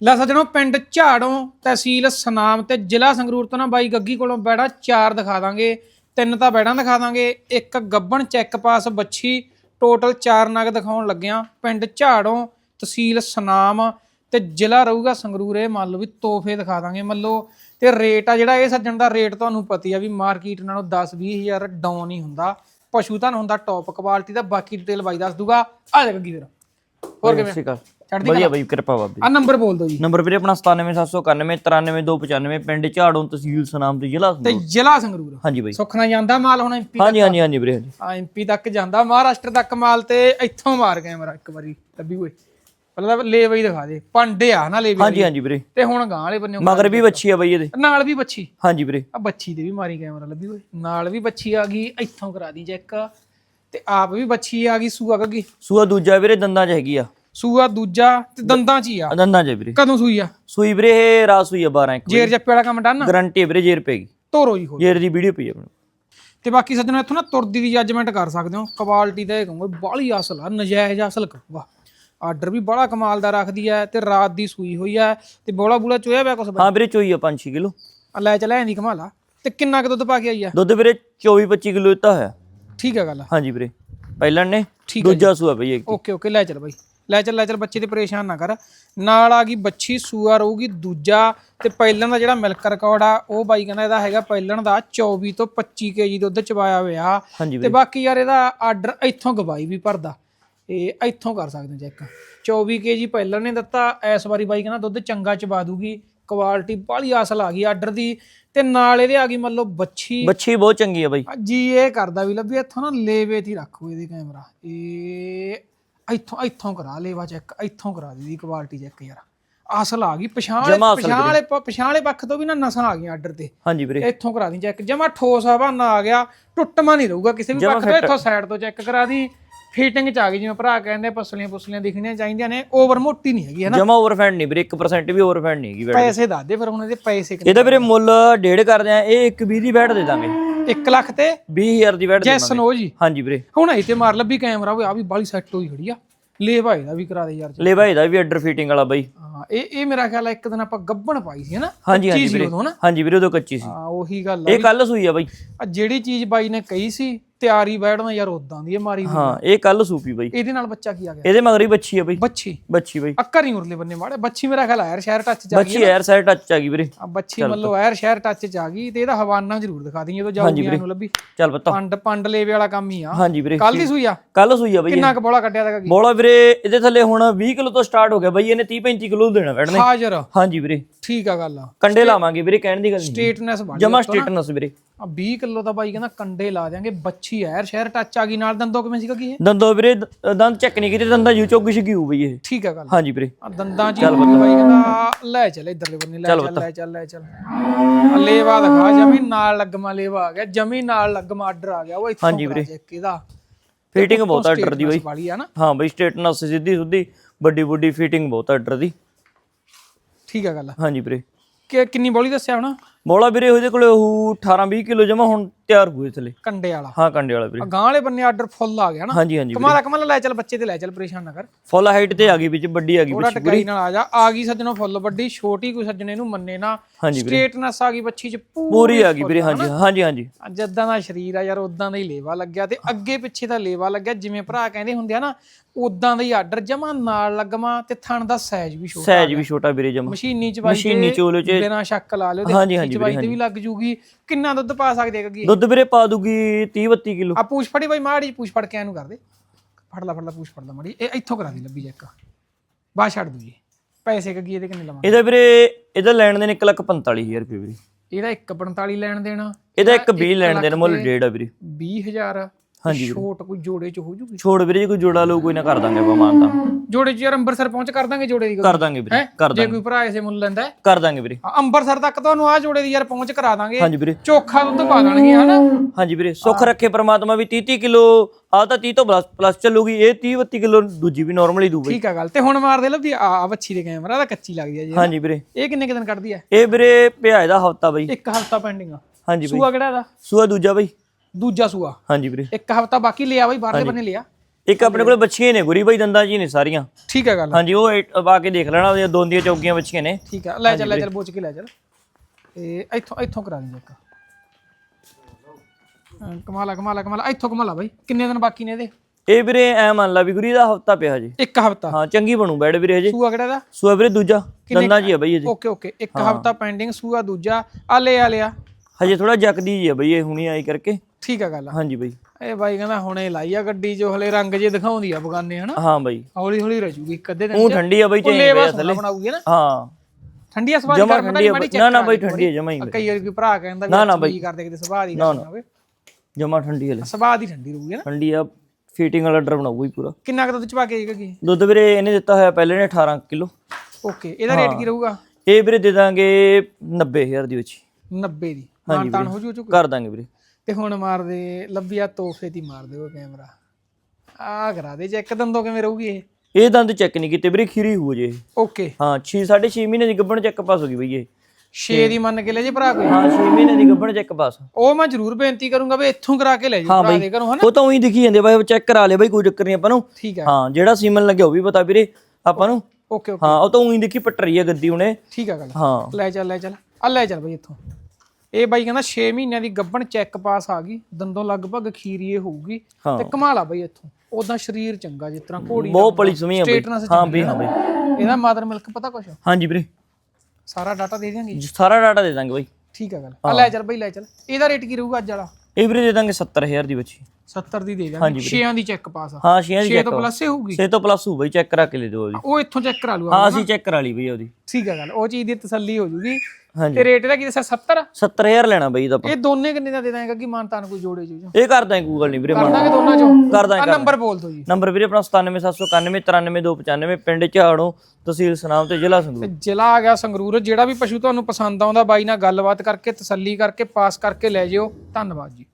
ਲੈ ਸੱਜਣੋ ਪਿੰਡ ਝਾੜੋਂ ਤਹਿਸੀਲ ਸਨਾਮ ਤੇ ਜ਼ਿਲ੍ਹਾ ਸੰਗਰੂਰ ਤੋਂ ਨਾ ਬਾਈ ਗੱਗੀ ਕੋਲੋਂ ਬੈੜਾ ਚਾਰ ਦਿਖਾ ਦਾਂਗੇ। ਤਿੰਨ ਤਾਂ ਬੈੜਾਂ ਦਿਖਾ ਦਾਂਗੇ। ਇੱਕ ਗੱਬਣ ਚੈੱਕ ਪਾਸ ਬੱਛੀ ਟੋਟਲ ਚਾਰ ਨਗ ਦਿਖਾਉਣ ਲੱਗਿਆ। ਪਿੰਡ ਝਾੜੋਂ ਤਹਿਸੀਲ ਸਨਾਮ ਤੇ ਜ਼ਿਲ੍ਹਾ ਰਹੂਗਾ ਸੰਗਰੂਰ। ਇਹ ਮੰਨ ਲਓ ਵੀ ਤੋਹਫੇ ਦਿਖਾ ਦਾਂਗੇ ਮੰਨ ਲਓ ਤੇ ਰੇਟ ਆ ਜਿਹੜਾ ਇਹ ਸੱਜਣ ਦਾ ਰੇਟ ਤੁਹਾਨੂੰ ਪਤੀ ਆ ਵੀ ਮਾਰਕੀਟ ਨਾਲੋਂ 10 20000 ਡਾਊਨ ਹੀ ਹੁੰਦਾ। ਪਸ਼ੂ ਧਨ ਹੁੰਦਾ ਟੌਪ ਕੁਆਲਿਟੀ ਦਾ। ਬਾਕੀ ਡਿਟੇਲ ਬਾਈ ਦੱਸ ਦੂਗਾ। ਆ ਜਾ ਗੱਗੀ ਫਿਰ ਹੋਰ ਕਿਵੇਂ? ਸਤਿ ਸ਼੍ਰੀ ਅਕਾਲ। ਚੜ੍ਹਦੀ ਵਧੀਆ ਬਾਈ ਕਿਰਪਾ ਬਾਬੀ। ਆ ਨੰਬਰ ਬੋਲ ਦਿਓ ਜੀ। ਨੰਬਰ ਵੀਰੇ ਆਪਣਾ 97791 93295 ਪਿੰਡ ਝਾੜੋਂ ਤਹਿਸੀਲ ਸਨਾਮ ਤੇ ਜ਼ਿਲ੍ਹਾ ਤੇ ਸੰਗਰੂਰ। ਜ਼ਿਲ੍ਹਾ ਸੰਗਰੂਰ। ਹਾਂਜੀ ਬਾਈ। ਸੁਖਣਾ ਜਾਂਦਾ ਮਾਲ ਹੁਣ ਐਮਪੀ ਹਾਂਜੀ ਹਾਂਜੀ ਹਾਂਜੀ ਵੀਰੇ ਹਾਂਜੀ। ਆ ਐਮਪੀ ਤੱਕ ਜਾਂਦਾ ਮਹਾਰਾਸ਼ਟਰ ਤੱਕ ਮਾਲ ਤੇ ਇੱਥੋਂ ਮਾਰ ਕੈਮਰਾ ਇੱਕ ਵਾਰੀ ਲੱਭੀ ਓਏ ਪਹਿਲਾਂ ਤਾਂ ਲੈ ਬਈ ਦਿਖਾ ਦੇ ਪੰਡੇ ਆ ਨਾ ਲੈ ਬਈ ਹਾਂਜੀ ਹਾਂਜੀ ਵੀਰੇ। ਤੇ ਹੁਣ ਗਾਂ ਵਾਲੇ ਬੰਨੇ ਮਗਰ ਵੀ ਬੱਚੀ ਆ ਬਾਈ ਇਹਦੇ। ਨਾਲ ਵੀ ਬੱਚੀ ਹਾਂਜੀ ਵੀਰੇ। ਆ ਬੱਚੀ ਦੇ ਵੀ ਮਾਰੀ ਕੈਮਰਾ ਲੱਭੀ ਓਏ ਨਾਲ ਵੀ ਬੱਚੀ ਆ ਗਈ ਇੱਥੋਂ ਕਰਾ ਦੀ ਚੈੱਕ। ਤੇ ਆਪ ਵੀ ਬੱਚੀ ਆ ਗਈ ਸੂਆ ਗੱਗੀ ਸੂਆ ਦੂਜਾ ਵੀਰੇ ਦੰਦਾਂ 'ਚ ਹੈਗੀ ਆ। ਸੂਆ ਦੂਜਾ ਤੇ ਦੰਦਾਂ 'ਚ ਹੀ ਆ। ਆ ਦੰਦਾਂ 'ਚ ਆ ਵੀਰੇ। ਕਦੋਂ ਸੂਈ ਆ? ਸੂਈ ਵੀਰੇ ਇਹ ਰਾਤ ਸੂਈ ਆ 12 ਇੱਕ ਜੇਰ ਜੱਪੇ ਵਾਲਾ ਕੰਮ ਡਨ ਗਰੰਟੀ ਵੀਰੇ ਜੇਰ ਪੈਗੀ ਤੋਰੋ ਜੀ ਹੋ ਜੇਰ ਦੀ ਵੀਡੀਓ ਪਈ ਆਪਣੀ। ਤੇ ਬਾਕੀ ਸੱਜਣੋ ਇੱਥੋਂ ਨਾ ਤੁਰਦੀ ਦੀ ਜੱਜਮੈਂਟ ਕਰ ਸਕਦੇ ਹੋ। ਕੁਆਲਿਟੀ ਦਾ ਇਹ ਕਹੂੰਗਾ ਬਾਹਲੀ ਅਸਲ ਆ ਨਜਾਇਜ਼ ਅਸਲ ਕਹੂੰਗਾ ਆਰਡਰ ਵੀ ਬੜਾ ਕਮਾਲ ਦਾ ਰੱਖਦੀ ਹੈ ਤੇ ਰਾਤ ਦੀ ਸੂਈ ਹੋਈ ਹੈ ਤੇ ਬੋਲਾ ਬੂਲਾ ਚੋਇਆ ਪਿਆ ਕੁਛ ਹਾਂ ਵੀਰੇ ਚੋਈ ਆ 5-6 ਕਿਲੋ। ਆ ਲੈ ਚਲਾ ਐਂਦੀ ਕਮਾਲਾ ਤੇ ਕਿੰਨਾ ਕੁ ਦੁੱਧ ਪਾ ਕੇ ਆਈ ਆ? ਦੁੱਧ ਵੀਰੇ 24-25 ਕਿਲੋ ਦਿੱਤਾ ਹੋਇਆ। ਠੀਕ ਹੈ ਗੱਲ ਹਾਂਜੀ ਵੀਰੇ। ਪਹਿਲਾਂ ਨੇ ਦੂਜਾ ਸੂਆ ਇੱਕ। ਓਕੇ ਓਕੇ ਲੈ ਚੱਲ ਬਾਈ। ਲੈ ਚੱਲ ਲੈ ਚੱਲ ਬੱਚੇ ਤੇ ਪਰੇਸ਼ਾਨ ਨਾ ਕਰ। ਨਾਲ ਆ ਗਈ ਬੱਚੀ ਸੂਆ ਰਹੂਗੀ ਦੂਜਾ ਤੇ ਪਹਿਲਾਂ ਦਾ ਜਿਹੜਾ ਮਿਲਕ ਰਿਕਾਰਡ ਆ ਉਹ ਬਾਈ ਕਹਿੰਦਾ ਇਹਦਾ ਹੈਗਾ ਪਹਿਲਾਂ ਦਾ 24 ਤੋਂ 25 ਕੇਜੀ ਦੁੱਧ ਚਵਾਇਆ ਹੋਇਆ। ਤੇ ਬਾਕੀ ਯਾਰ ਇਹਦਾ ਆਰਡਰ ਇੱਥੋਂ ਗਵਾਈ ਵੀ ਭਰਦਾ। ਇਹ ਇੱਥੋਂ ਕਰ ਸਕਦੇ ਚੈੱਕ 24 ਕੇਜੀ ਪਹਿਲਾਂ ਨੇ ਦਿੱਤਾ ਇਸ ਵਾਰੀ ਬਾਈ ਕਹਿੰਦਾ ਦੁੱਧ ਚੰਗਾ ਚਵਾ ਦੂਗੀ ਕੁਆਲਿਟੀ ਬਾਹਲੀ ਅਸਲ ਆ ਗਈ ਆਰਡਰ ਦੀ। ਤੇ ਨਾਲ ਇਹਦੇ ਆ ਗਈ ਮੰਨ ਲਓ ਬੱਚੀ। ਬੱਚੀ ਬਹੁਤ ਚੰਗੀ ਆ ਬਾਈ। ਜੀ ਇਹ ਕਰਦਾ ਵੀ ਲੱਭੀ ਇੱਥੋਂ ਨਾ ਲੇਵੇ ਤੇ ਰੱਖੋ ਇਹਦੇ ਕੈਮਰਾ ਇਹ ਇੱਥੋਂ ਇੱਥੋਂ ਕਰਾ ਲੇਵਾ ਚੈੱਕ ਇੱਥੋਂ ਕਰਾ ਦੀ ਕੁਆਲਿਟੀ ਚੈੱਕ ਯਾਰ। ਅਸਲ ਆ ਗਈ ਪਛਾਣ ਵਾਲੇ ਜਮਾਂ ਅਸਲ ਪਛਾਣ ਵਾਲੇ ਪ- ਪਛਾਣ ਵਾਲੇ ਪੱਖ ਤੋਂ ਵੀ ਨਾ ਨਸਾਂ ਆ ਗਈਆਂ ਆਰਡਰ ਤੇ। ਹਾਂਜੀ ਵੀਰੇ। ਇੱਥੋਂ ਕਰਾ ਦੀ ਚੈੱਕ ਜਮਾ ਠੋਸ ਹਵਾਨਾ ਆ ਗਿਆ ਟੁੱਟਮਾ ਨਹੀਂ ਰਹੂਗਾ ਕਿਸੇ ਵੀ ਪੱਖ ਤੋਂ ਇੱਥੋਂ ਸਾਈਡ ਤੋਂ ਚੈੱਕ ਕਰਾ ਦੀ। ਫਿਟਿੰਗ ਚ ਆ ਗਈ ਜਿਵੇਂ ਭਰਾ ਕਹਿੰਦੇ ਪਸਲੀਆਂ ਪੁਸਲੀਆਂ ਦਿਖਣੀਆਂ ਚਾਹੀਦੀਆਂ ਨੇ ਓਵਰ ਮੋਟੀ ਨਹੀਂ ਹੈਗੀ ਹੈ ਨਾ? ਜਮਾ ਓਵਰਫੈਂਡ ਨਹੀਂ ਵੀਰੇ 1% ਵੀ ਓਵਰਫੈਂਡ ਨਹੀਂ ਹੈਗੀ ਵੈਟ ਪੈਸੇ ਦੱਸ ਦੇ ਫਿਰ ਹੁਣ ਇਹਦੇ ਪੈਸੇ ਕਿੰਨੇ ਇਹਦਾ ਵੀਰੇ ਮੁੱਲ ਡੇਢ ਕਰਦੇ ਆ ਇਹ 120 ਦੀ ਵੈਟ ਦੇ ਦਾਂਗੇ। 1 ਲੱਖ ਤੇ 20000 ਦੀ ਵੈਟ ਜੈਸ ਨੋ ਜੀ। ਹਾਂਜੀ ਵੀਰੇ। ਹੁਣ ਇਹ ਤੇ ਮਾਰ ਲੱਭੀ ਕੈਮਰਾ ਉਹ ਆ ਵੀ ਬਾਲੀ ਸੈੱਟ ਹੋਈ ਖੜੀ ਆ। ਲੈ ਭਾਈ ਦਾ ਵੀ ਕਰਾ ਦੇ ਯਾਰ ਲੈ ਭਾਈ ਦਾ ਵੀ ਆਰਡਰ ਫਿਟਿੰਗ ਵਾਲਾ ਬਾਈ। ਹਾਂ ਇਹ ਇਹ ਮੇਰਾ ਖਿਆਲ ਆ ਇੱਕ ਦਿਨ ਆਪਾਂ ਗੱਬਣ ਪਾਈ ਸੀ ਹਨਾ ਹਾਂਜੀ ਹਾਂਜੀ ਵੀਰੇ। ਹਾਂਜੀ ਵੀਰੇ ਉਦੋਂ ਕੱਚੀ ਸੀ। ਹਾਂ ਉਹੀ ਗੱਲ ਆ ਇਹ ਕੱਲ ਸੂਈ ਆ ਬਾਈ। ਆ ਜਿਹੜੀ ਚੀਜ਼ ਬਾਈ ਨੇ ਕਹੀ ਸੀ ਤਿਆਰੀ ਬੈਠਣਾ ਯਾਰ ਉਦਾਂ ਦੀ ਹੈ ਮਾਰੀ ਹੋਈ। ਹਾਂ ਇਹ ਕੱਲ ਸੂਪੀ ਬਾਈ। ਇਹਦੇ ਨਾਲ ਬੱਚਾ ਕੀ ਆ ਗਿਆ? ਇਹਦੇ ਮਗਰ ਹੀ ਬੱਚੀ ਆ ਬਾਈ। ਬੱਚੀ? ਬੱਚੀ ਬਾਈ। ਅੱਕਰ ਹੀ ਉਰਲੇ ਬੰਨੇ ਮਾੜੇ ਬੱਚੀ ਮੇਰਾ ਖਿਆਲ ਆ ਯਾਰ ਸ਼ਹਿਰ ਟੱਚ ਚ ਆ ਗਈ ਬੱਚੀ ਐਰ ਸਾਈਡ ਟੱਚ ਆ ਗਈ ਵੀਰੇ। ਆ ਬੱਚੀ ਮੱਲੋ ਯਾਰ ਸ਼ਹਿਰ ਟੱਚ ਚ ਆ ਗਈ ਤੇ ਇਹਦਾ ਹਵਾਨਾ ਜ਼ਰੂਰ ਦਿਖਾ ਦਈਏ ਜਦੋਂ ਜਾਊਗੀ ਇਹਨੂੰ ਲੱਭੀ। ਚੱਲ ਪਤਾ। ਪੰਡ ਪੰਡ ਲੇਵੇ ਵਾਲਾ ਕੰਮ ਹੀ ਆ। ਹਾਂਜੀ ਵੀਰੇ। ਕੱਲ ਦੀ ਸੂਈ ਆ? ਕੱਲ ਸੂਈ ਆ ਬਾਈ ਕਿੰਨਾ ਕੁ ਬੋਲਾ ਕੱਢਿਆ ਦਾ ਕੀ? ਬੋਲਾ ਵੀਰੇ ਇਹਦੇ ਥੱਲੇ ਹੁਣ 20 ਕਿਲੋ ਤੋਂ ਸਟਾਰਟ ਹੋ ਗਿਆ ਬਾਈ ਇਹਨੇ 30 35 ਕਿਲੋ ਦੇਣਾ ਹਾਜ਼ਰ। ਹਾਂਜੀ ਵੀਰੇ। ਠੀਕ ਆ ਗੱਲ ਆ। ਕੰਡੇ ਲਾਵਾਂਗੇ ਵੀਰੇ ਕਹਿਣ ਦੀ ਗੱਲ ਨਹੀਂ। ਸਟੇਟਨੈਸ ਬਣ ਜਮਾ ਸਟੇਟਨਸ ਵੀਰੇ। ਆ 20 ਕਿਲੋ ਦਾ ਬਾਈ ਕਹਿੰਦਾ ਕੰਡੇ ਲਾ ਦਿਆਂਗੇ ਬੱਚੀ ਐ ਯਾਰ ਸ਼ਹਿਰ ਟੱਚ ਆ ਗਈ ਨਾਲ ਦੰਦੋਂ ਕਿਵੇਂ ਸੀਗਾ ਕੀ ਇਹ? ਦੰਦੋ ਵੀਰੇ ਦੰਦ ਚੈੱਕ ਨਹੀਂ ਕੀਤੇ ਦੰਦਾਂ ਯੂ ਚੋਗੀ ਸ਼ਗੀ ਹੋ ਬਈ ਇਹ। ਠੀਕ ਆ ਗੱਲ। ਹਾਂਜੀ ਵੀਰੇ। ਆ ਦੰਦਾਂ ਹੀ ਬਾਈ ਕਹਿੰਦਾ ਲੈ ਚੱਲ ਇਧਰਲੇ ਬੰਨੇ ਲੈ ਚੱਲ ਲੈ ਚੱਲ ਲੈ ਚੱਲ। ਲੇਵਾ ਦਿਖਾ ਜਮੀ ਨਾਲ ਲੱਗਮਾ ਲੇਵਾ ਆ ਗਿਆ ਜਮੀ ਨਾਲ ਲੱਗਮਾ ਆਰਡਰ ਆ ਗਿਆ। ਉਹ ਇੱਥੋਂ ਹਾਂਜੀ ਵੀਰੇ। ਚੈੱਕ ਇਹਦਾ ਫਿਟਿੰਗ ਬਹੁਤ ਆਰਡਰ ਦੀ ਬਾਈ। ਹਾਂ ਬਾਈ ਸਟੇਟਨਸ ਸਿੱਧੀ ਸੁੱਧੀ ਵੱਡੀ ਵੱਡੀ ਫਿਟਿੰਗ ਬਹੁਤ ਆਰਡਰ ਦੀ। ਠੀਕ ਆ ਗੱਲ। ਹਾਂਜੀ ਵੀਰੇ। ਕਿ ਕਿੰਨੀ ਬੋਲੀ ਦੱਸਿਆ ਹੁਣ? ਬੋਲਾ ਵੀਰੇ ਉਹਦੇ ਕੋਲੇ ਉਹ 18 20 ਕਿਲੋ ਜਮਾ ਹੁਣ ਤਿਆਰ ਹੋਏ ਥਲੇ। ਕੰਡੇ ਵਾਲਾ। ਹਾਂ ਕੰਡੇ ਵਾਲਾ ਵੀਰੇ। ਗਾਂ ਵਾਲੇ ਬੰਨੇ ਆਰਡਰ ਫੁੱਲ ਆ ਗਿਆ ਨਾ। ਹਾਂਜੀ ਹਾਂਜੀ ਕਮਾਲਾ ਕਮਾਲਾ ਲੈ ਚੱਲ ਬੱਚੇ ਤੇ ਲੈ ਚੱਲ ਪਰੇਸ਼ਾਨ ਨਾ ਕਰ। ਫੁੱਲ ਹਾਈਟ ਤੇ ਆ ਗਈ ਵਿੱਚ ਵੱਡੀ ਆ ਗਈ ਥੋੜਾ ਵਿੱਚ ਟਕਾਈ ਨਾਲ ਆ ਜਾ। ਆ ਗਈ ਸੱਜਣੋ ਫੁੱਲ ਵੱਡੀ ਛੋਟੀ ਕੋਈ ਸੱਜਣੇ ਨੂੰ ਮੰਨੇ ਨਾ। ਹਾਂਜੀ ਸਟ੍ਰੇਟਨੈਸ ਆ ਗਈ ਬੱਚੀ ਚ ਪੂਰੀ ਆ ਗਈ ਵੀਰੇ ਹਾਂਜੀ ਹਾਂਜੀ ਹਾਂਜੀ। ਅੱਜ ਏਦਾਂ ਦਾ ਸਰੀਰ ਆ ਯਾਰ ਉਦਾਂ ਦਾ ਹੀ ਲੇਵਾ ਲੱਗਿਆ ਤੇ ਅੱਗੇ ਪਿੱਛੇ ਦਾ ਲੇਵਾ ਲੱਗਿਆ। ਜਿਵੇਂ ਭਰਾ ਕਹਿੰਦੇ ਹੁੰਦੇ ਆ ਨਾ ਉਦਾਂ ਦਾ ਹੀ ਆਰਡਰ ਜਮਾ ਨਾਲ ਲੱਗਮਾ ਤੇ ਥਣ ਦਾ ਸਾਈਜ਼ ਵੀ ਛੋਟਾ ਸਾਈਜ਼ ਵੀ ਛੋਟਾ ਵੀਰੇ ਜਮਾ। ਮਸ਼ੀਨੀ ਚਵਾਈ ਮਸ਼ੀਨੀ ਚੋਲੇ ਚ ਬਿਨਾ ਸ਼ੱਕ ਲਾ ਲਿਓ ਹਾਂਜੀ, ਹਾਂਜੀ ਚਵਾਈ ਤੇ ਵੀ ਲੱਗ ਜੂਗੀ। ਕਿੰਨਾ ਦੁੱਧ ਪਾ ਸਕਦੇ ਅੱਗੇ? ਦੁੱਧ ਵੀਰੇ ਪਾ ਦੂਗੀ 30 32 ਕਿਲੋ। ਆ ਪੂਛ ਫੜੀ ਬਾਈ ਮਾੜੀ ਪੂਛ ਫੜ ਕੇ ਇਹਨੂੰ ਕਰ ਦੇ। ਫੜ ਲਾ ਫੜ ਲਾ ਪੂਛ ਫੜ ਲਾ ਮਾੜੀ। ਇਹ ਇੱਥੋਂ ਕਰਾ ਦੀ ਲੱਭੀ ਜੱਕ ਬਾਹਰ ਛੱਡ ਦੂ ਜੀ ਪੈਸੇ ਕੱਗੀ ਇਹਦੇ ਕਿੰਨੇ ਲਵਾਂ ਇਹਦਾ ਵੀਰੇ ਇਹਦਾ ਲੈਣ ਦੇ 1 ਲੱਖ 45000 ਰੁਪਏ ਵੀਰੇ। ਇਹਦਾ 145 ਲੈਣ ਦੇਣਾ। ਇਹਦਾ ਇੱਕ 20 ਲੈਣ ਦੇਣ ਮੁੱਲ ਡੇਢ ਆ ਵੀਰੇ। 20000 ਹਾਂਜੀ ਛੋਟ ਕੋਈ ਜੋੜੇ ਚ ਹੋ ਜੂਗੀ? ਛੋੜ ਵੀਰੇ ਜੇ ਕੋਈ ਜੋੜਾ ਲਓ ਕੋਈ ਨਾ ਕਰ ਦਾਂਗੇ ਆਪਾਂ ਮਾਨਤਾ ਜੋੜੇ ਚ ਯਾਰ ਅੰਮ੍ਰਿਤਸਰ ਪਹੁੰਚ ਕਰ ਦਾਂਗੇ ਜੋੜੇ ਦੀ ਗੱਲ। ਕਰ ਦਾਂਗੇ ਵੀਰੇ ਹੈਂ? ਕਰ ਜੇ ਦਾਂਗੇ। ਕੋਈ ਭਰਾ ਐਸੇ ਮੁੱਲ ਲੈਂਦਾ ਹੈ, ਕਰ ਦਾਂਗੇ ਵੀਰੇ। ਅੰਮ੍ਰਿਤਸਰ ਤੱਕ ਤੁਹਾਨੂੰ ਆ ਜੋੜੇ ਦੀ ਯਾਰ ਪਹੁੰਚ ਕਰਾ ਦਾਂਗੇ। ਹਾਂਜੀ ਵੀਰੇ। ਚੋਖਾ ਦੁੱਧ ਪਾ ਦੇਣਗੇ ਹਨਾ? ਹਾਂਜੀ ਵੀਰੇ ਸੁੱਖ ਰੱਖੇ ਪ੍ਰਮਾਤਮਾ ਵੀ 30 30 ਕਿਲੋ ਆ ਤਾਂ 30 ਤੋਂ ਪਲੱਸ ਚੱਲੂਗੀ ਇਹ 30 32 ਕਿਲੋ ਦੂਜੀ ਵੀ ਨਾਰਮਲੀ ਦੂਗੀ ਠੀਕ ਆ ਗੱਲ ਤੇ ਹੁਣ ਮਾਰ ਦੇ ਲੱਭੀ ਆ ਬੱਚੀ ਦੇ ਕੈਮਰਾ ਦਾ ਕੱਚੀ ਲੱਗਦੀ ਆ ਜੀ। ਹਾਂਜੀ ਵੀਰੇ। ਇਹ ਕਿੰਨੇ ਕੁ ਦਿਨ ਕੱਢਦੀ ਆ? ਇਹ ਵੀਰੇ ਪਿਆਏ ਦਾ ਹਫਤਾ ਬਈ। ਇੱਕ ਹਫਤਾ ਪੈਂਡਿੰਗ ਆ। ਹਾਂਜੀ ਬਈ। ਸੂਆ ਕਿਹੜਾ ਦਾ ਸੂਆ ਦੂਜਾ ਬਈ। ਦੂਜਾ ਸੂਆ। ਹਾਂਜੀ ਵੀਰੇ। ਇੱਕ ਹਫਤਾ ਬਾਕੀ ਲਿਆ ਬਈ ਬਾਹਰਲੇ ਬੰਨੇ ਲਿਆ। ਇੱਕ ਆਪਣੇ ਕੋਲ ਬੱਚੀਆਂ ਨੇ ਗੁਰੀ ਬਾਈ ਦੰਦਾਂ ਜੀ ਨੇ ਸਾਰੀਆਂ। ਠੀਕ ਹੈ ਗੱਲ। ਹਾਂਜੀ ਉਹ ਆ ਕੇ ਦੇਖ ਲੈਣਾ ਉਹਦੀਆਂ ਦੋਂਦੀਆਂ ਚੌਕੀਆਂ ਬੱਚੀਆਂ ਨੇ। ਠੀਕ ਹੈ ਲੈ ਚੱਲ ਲੈ ਚੱਲ ਪੁੱਛ ਕੇ ਲੈ ਚੱਲ। ਤੇ ਇੱਥੋਂ ਇੱਥੋਂ ਕਰਾ ਦੇ ਇੱਕ। ਕਮਾਲਾ ਕਮਾਲਾ ਕਮਾਲਾ ਇੱਥੋਂ ਕਮਾਲਾ ਬਾਈ। ਕਿੰਨੇ ਦਿਨ ਬਾਕੀ ਨੇ ਇਹਦੇ? ਇਹ ਵੀਰੇ ਐ ਮੰਨ ਲਾ ਵੀ ਗੁਰੀ ਦਾ ਹਫਤਾ ਪਿਆ ਜੀ ਇੱਕ ਹਫਤਾ। ਹਾਂ ਚੰਗੀ ਬਣੂ ਬੈਡ ਵੀਰੇ ਹਜੇ। ਸੂਆ ਕਿਹੜਾ ਦਾ ਸੂਆ ਵੀਰੇ ਦੂਜਾ। ਦੰਦਾਂ ਜੀ ਆ ਬਈ ਹਜੇ। Okay okay. ਇੱਕ ਹਫਤਾ ਪੈਂਡਿੰਗ ਸੂਆ ਦੂਜਾ। ਆ ਲੈ ਆ ਲਿਆ। ਹਜੇ ਥੋੜਾ ਜੱਕਦੀ ਜੀ ਆ ਬਈ ਇਹ ਹੁਣੀ ਆਈ ਕਰਕੇ। ਠੀਕ ਹੈ ਗੱਲ ਹਾਂਜੀ ਬਈ। ਇਹ ਬਾਈ ਕਹਿੰਦਾ ਹੁਣੇ ਲਾਈ ਆ ਗੱਡੀ ਜੋ ਹਲੇ ਰੰਗ ਜੇ ਦਿਖਾਉਂਦੀ ਆ ਬਗਾਨੇ ਹਨਾ? ਹਾਂ ਬਈ। ਹੌਲੀ ਹੌਲੀ ਰਜੂਗੀ ਅੱਧੇ ਦਿਨ ਉਹ ਠੰਡੀ ਆ ਬਈ ਚੇਂਜ ਸੋਹਣਾ ਥੱਲੇ ਬਣਾਉਗੀ ਨਾ ਹਾਂ। ਠੰਡੀ ਆ ਜਮਾ ਕਰ ਠੰਡੀ ਆ ਨਾ ਨਾ ਬਈ ਠੰਡੀ ਆ ਜਮਾ ਹੀ ਕਈ ਵਾਰ ਕੋਈ ਭਰਾ ਕਹਿੰਦਾ ਨਾ, ਨਾ ਬਈ। ਕਰਦੇ ਕਿਤੇ ਸੁਭਾਅ ਦੀ ਨਾ ਹੋਵੇ। ਜਮਾ ਠੰਡੀ ਹਲੇ। ਸੁਭਾਅ ਦੀ ਠੰਡੀ ਰਹੂਗੀ ਨਾ ਠੰਡੀ ਆ ਫੀਟਿੰਗ ਵਾਲਾ ਡਰ ਬਣਾਊਗਾ ਹੀ ਪੂਰਾ। ਕਿੰਨਾ ਕੁ ਦੁੱਧ ਚ ਪਾ ਕੇ ਆਏਗਾ ਕੀ ਦੁੱਧ ਵੀਰੇ ਇਹਨੇ ਦਿੱਤਾ ਹੋਇਆ ਪਹਿਲੇ ਨੇ 18 ਕਿਲੋ। ਓਕੇ ਇਹਦਾ ਰੇਟ ਕੀ ਰਹੂਗਾ? ਇਹ ਵੀਰੇ ਦੇ ਦਾਂਗੇ 90000 ਦੀ ਵਿੱਚ। 90 ਦੀ। ਮਾਨਤਾਨ ਹੋ ਜੂ ਚੁੱਕ ਕਰ ਦਾਂਗੇ ਵੀਰੇ। ਤੇ ਹੁਣ ਮਾਰ ਦੇ ਲੱਭਿਆ ਤੋਹਫੇ ਦੀ ਮਾਰ ਦੇ ਉਹ ਕੈਮਰਾ। ਆ ਕਰਾ ਦੇ ਚੈੱਕ ਦੰਦੋ ਕਿਵੇਂ ਰਹੂਗੀ ਇਹ। ਇਹ ਦੰਦ ਚੈੱਕ ਨਹੀਂ ਕੀਤੇ ਵੀਰੇ ਖੀਰੀ ਹੋ ਜੇ। ਇਹ। ਓਕੇ ਹਾਂ 6 6.5 ਮਹੀਨੇ ਦੀ ਗੱਭਣ ਚੈੱਕ ਪਾਸ ਹੋ ਗਈ ਬਈ ਇਹ। 6 ਦੀ ਮੰਨ ਕੇ ਲੈ ਜੇ ਭਰਾ ਕੋਈ। ਹਾਂ 6 ਮਹੀਨੇ ਦੀ ਗੱਭਣ ਚੈੱਕ ਪਾਸ। ਉਹ ਮੈਂ ਜ਼ਰੂਰ ਬੇਨਤੀ ਕਰੂੰਗਾ ਵੀ ਇੱਥੋਂ ਕਰਾ ਕੇ ਲੈ ਜੀ ਭਰਾ ਦੇ ਘਰੋਂ ਹਨਾ? ਉਹ ਤਾਂ ਉਹੀ ਦਿਖੀ ਜਾਂਦੇ ਬਾਈ ਚੈੱਕ ਕਰਾ ਲਿਆ ਬਾਈ ਕੋਈ ਚੱਕਰ ਨਹੀਂ ਆਪਾਂ ਨੂੰ। ਠੀਕ ਹੈ ਹਾਂ ਜਿਹੜਾ ਸੀਮਨ ਲੱਗਿਆ ਉਹ ਵੀ ਪਤਾ ਵੀਰੇ ਆਪਾਂ ਨੂੰ। ਓਕੇ ਓਕੇ ਹਾਂ ਉਹ ਤਾਂ ਉਹੀ ਦੇਖੀ ਪਟਰੀ ਆ ਗੱਦੀ ਉਹਨੇ ਠੀਕ ਹੈ ਗੱਲ। ਹਾਂ। ਲੈ ਚੱਲ ਲੈ ਚੱਲ। ਆ ਲੈ ਚੱਲ ਬਈ ਇੱਥੋਂ। ਇਹ ਬਾਈ ਕਹਿੰਦਾ 6 ਮਹੀਨਿਆਂ ਦੀ ਗੱਭਣ ਚੈੱਕ ਪਾਸ ਆ ਗਈ ਦੰਦੋਂ ਲਗਭਗ ਖੀਰੀਏ ਹੋਊਗੀ। ਤੇ ਕਮਾਲਾ ਬਈ ਇੱਥੋਂ। ਉਦਾਂ ਸਰੀਰ ਚੰਗਾ ਜਿਸ ਤਰ੍ਹਾਂ ਘੋੜੀ ਬਹੁਤ ਪਲੀ ਸਮੀ ਆ ਬਈ। ਹਾਂ ਬਈ ਹਾਂ ਬਈ ਇਹਦਾ ਮਾਦਰ ਮਿਲਕ ਪਤਾ ਕੁਛ? ਹਾਂਜੀ ਵੀਰੇ। ਸਾਰਾ ਡਾਟਾ ਦੇ ਦਿਆਂਗੇ। ਸਾਰਾ ਡਾਟਾ ਦੇ ਦਾਂਗੇ ਬਾਈ। ਠੀਕ ਹੈ ਗੱਲ। ਆ ਲੈ ਚੱਲ ਬਈ ਲੈ ਚੱਲ। ਇਹਦਾ ਰੇਟ ਕੀ ਰਹੂਗਾ ਅੱਜ ਵਾਲਾ? ਇਹ ਵੀਰੇ ਦੇ ਦਾਂਗੇ 70000 ਦੀ ਬੱਚੀ। 70 ਦੀ ਦੇ ਦਾਂਗੇ। 6ਾਂ ਦੀ ਚੈੱਕ ਪਾਸ ਆ। ਹਾਂ 6 ਦੀ 6 ਚੈੱਕ ਤੋਂ ਪਲੱਸ ਹੀ ਹੋਊਗੀ? 6 ਤੋਂ ਪਲੱਸ ਹੋ ਬਈ ਚੈੱਕ ਕਰਾ ਕੇ ਲੈ ਦਿਓ ਉਹਦੀ। ਉਹ ਇੱਥੋਂ ਚੈੱਕ ਕਰਾ ਲੂਗਾ ਹਾਂ ਅਸੀਂ ਚੈੱਕ ਕਰਾ ਲਈ ਬਈ ਉਹਦੀ। ਠੀਕ ਹੈ ਗੱਲ ਉਹ ਚੀਜ਼ ਦੀ ਤਸੱਲੀ ਹੋ ਜੂਗੀ। ਹਾਂਜੀ। ਤੇ ਰੇਟ ਇਹਦਾ ਕੀ ਦੱਸਿਆ 70 70000 ਲੈਣਾ ਬਈ ਇਹਦਾ ਆਪਾਂ। ਇਹ ਦੋਨੇ ਕਿੰਨੇ ਦਾ ਦੇ ਦਾਂਗਾ ਕਿ ਮਾਨਤਾਨ ਕੋਈ ਜੋੜੇ ਚੀਜ਼ ਇਹ ਕਰ ਦਾਂਗੇ ਗੂਗਲ ਨਹੀਂ ਵੀਰੇ ਕਰ ਮਾਨ ਦਾਂਗੇ ਦੋਨਾਂ ਚੋਂ। ਕਰ ਦਾਂਗੇ ਆ ਨੰਬਰ ਬੋਲ ਦਿਓ ਜੀ। ਨੰਬਰ ਵੀਰੇ ਆਪਣਾ 97791 93295 ਪਿੰਡ ਝਾੜੋ ਤਹਿਸੀਲ ਸਨਾਮ ਤੇ ਜ਼ਿਲ੍ਹਾ ਸੰਗਰੂਰ। ਤੇ ਜ਼ਿਲ੍ਹਾ ਆ ਗਿਆ ਸੰਗਰੂਰ ਜਿਹੜਾ ਵੀ ਪਸ਼ੂ ਤੁਹਾਨੂੰ ਪਸੰਦ ਆਉਂਦਾ ਬਾਈ ਨਾਲ ਗੱਲਬਾਤ ਕਰਕੇ ਤਸੱਲੀ ਕਰਕੇ ਪਾਸ ਕਰਕੇ ਲੈ ਜਿਓ। ਧੰਨਵਾਦ ਜੀ।